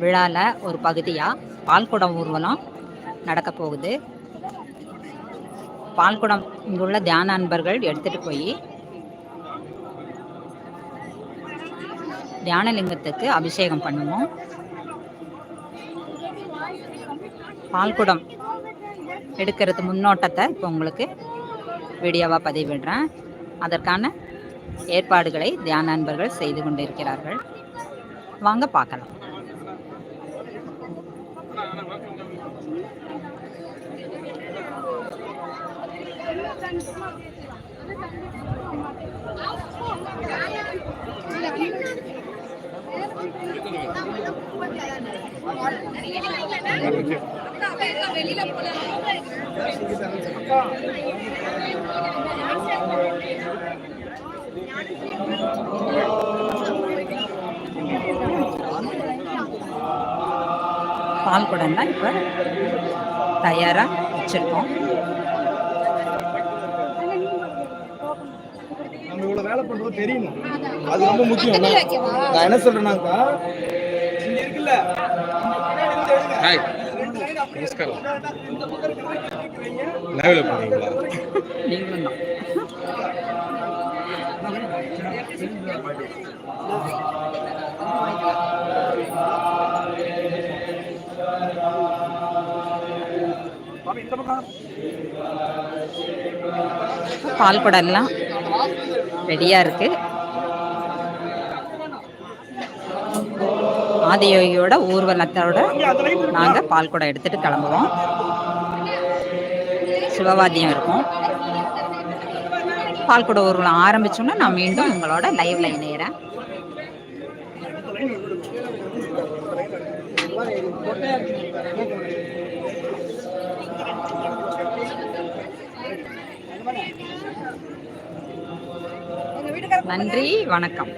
விழாவில் ஒரு பகுதியாக பால்குடம் ஊர்வலம் நடக்க போகுது. பால்குடம் இங்குள்ள தியான அன்பர்கள் எடுத்துகிட்டு போய் தியானலிங்கத்துக்கு அபிஷேகம் பண்ணுவோம். பால்குடம் எடுக்கிறது முன்னோட்டத்தை இப்போ உங்களுக்கு வீடியோவாக பதிவிடுறேன். அதற்கான ஏற்பாடுகளை தியான அன்பர்கள் செய்து கொண்டிருக்கிறார்கள். வாங்க பார்க்கலாம். பால் குடம் தான் இப்போ தயாராக வச்சுருக்கோம். நம்ம இவ்வளவு வேலை பண்றோம் தெரியணும். அது ரொம்ப முக்கியம். நான் என்ன சொல்றேன்னாக்கா இங்க இருக்குல்ல ஹாய் நமஸ்காரம் லைவ்ல போறீங்களா நீங்களும் தான். பால் குடம்லாம் ரெடியாக இருக்கு. ஆதியோகியோட ஊர்வலத்தோட நாங்கள் பால் குடம் எடுத்துட்டு கிளம்புவோம். சிவவாத்தியம் இருக்கும். பால் குடம் ஊர்வலம் ஆரம்பிச்சோன்னா நான் மீண்டும் உங்களோட லைவ்ல இணையிறேன். நன்றி வணக்கம்.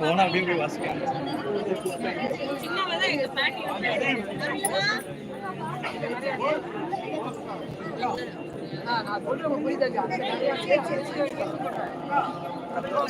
போனா அப்படியே போய் வாசிக்கலாம்